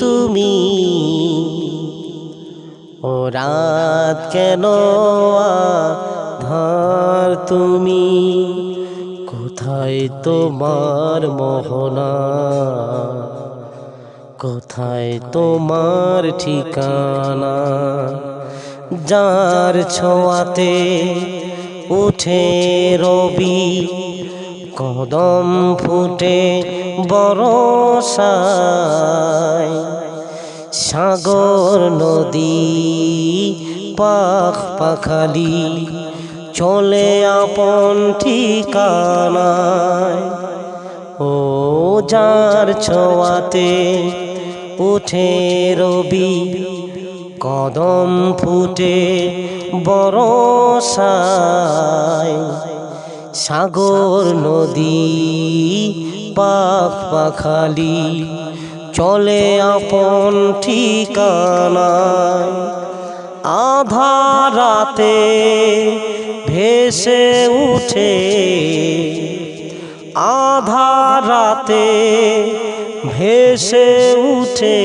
তুমি। ও রাত কেন ধার তুমি? কোথায় তোমার মোহনা? কোথায় তোমার ঠিকানা? যার ছোঁয়াতে উঠে রবি কদম ফুটে বরসায়। সাগর, নদী, পাখ, পাখালি চলে আপন ঠিকানায়। ও যার ছোঁয়াতে উঠে রবি, কদম ফুটে বরসায়। সাগর নদী পাখ পাখালি, চলে আপন ঠিকানায়। আধা রাতে ভেসে উঠে, আধা রাতে ভেসে উঠে,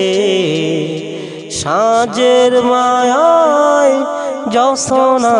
সাজের মায়ায় যসনা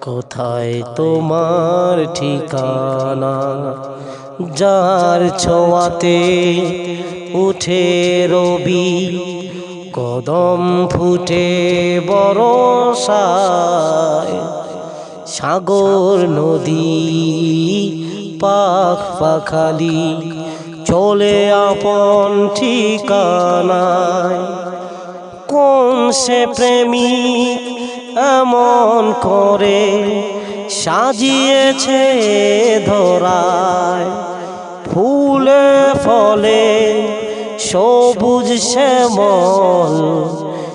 কোথায় তোমার ঠিকানা? যার ছোঁয়াতে উঠে রবি, কদম ফুটে বরসায়। সাগর, নদী পাখ পাখালি চলে আপন ঠিকানায়। কোন সে প্রেমিক এমন করে সাজিয়েছে ধরায়। ফুলে ফলে সবুজ শ্যামল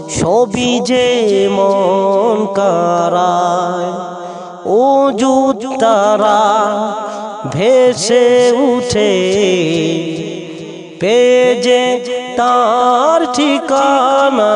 ছবি যে মন কারায়। ও তারা ভেসে উঠে পেজে তার ঠিকানা।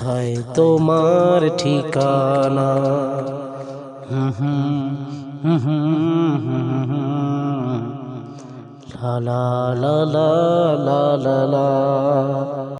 কোথায় তোমার ঠিকানা। লা লা লা লা লা।